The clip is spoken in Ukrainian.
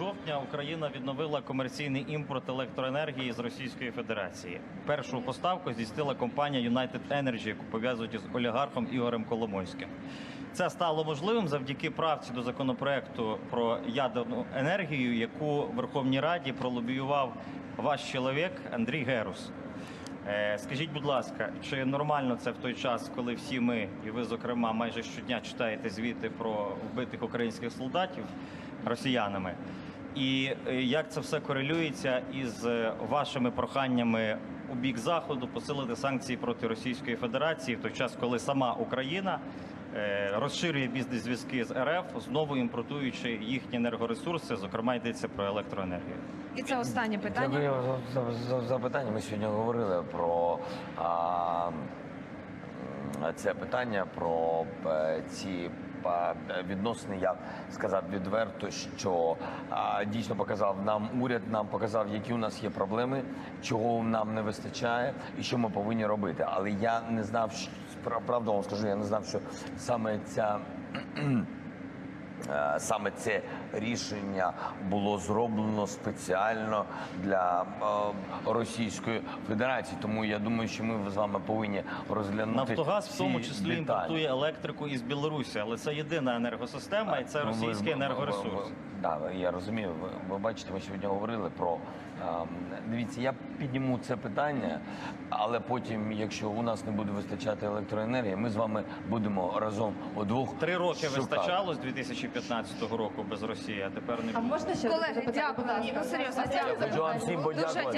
жовтня Україна відновила комерційний імпорт електроенергії з Російської Федерації. Першу поставку здійснила компанія United Energy, яку пов'язують із олігархом Ігорем Коломойським. Це стало можливим завдяки правці до законопроекту про ядерну енергію, яку Верховній Раді пролобіював ваш чоловік Андрій Герус. Е, Скажіть, будь ласка, чи нормально це в той час, коли всі ми, і ви, зокрема, майже щодня читаєте звіти про вбитих українських солдатів росіянами? І е, як це все корелюється із е, вашими проханнями у бік заходу посилити санкції проти Російської Федерації в той час, коли сама Україна е, розширює бізнес-зв'язки з РФ, знову імпортуючи їхні енергоресурси, зокрема йдеться про електроенергію? І це останнє питання. Дякую за, за, за запитання. Ми сьогодні говорили про а, це питання, про ці відносини. Я сказав відверто, що дійсно показав нам уряд, нам показав, які у нас є проблеми, чого нам не вистачає і що ми повинні робити. Але я не знав, правду вам скажу, я не знав, що саме ця. Е, Саме це рішення було зроблено спеціально для е, Російської Федерації. Тому я думаю, що ми з вами повинні розглянути Нафтогаз в тому числі деталі. імпортує електрику із Білорусі, але це єдина енергосистема, і це Ну, російський енергоресурс. Да, я розумію. Ви, ви бачите, ми сьогодні говорили про ем, дивіться. Я підніму це питання, але потім, якщо у нас не буде вистачати електроенергії, ми з вами будемо разом у удвох Три роки шукати. вистачало з 2015 року без Росії, а тепер не А буде. можна ще Колеги, запитати, дякую. Ні, ну, серйозно, дякую. Дуже дякую.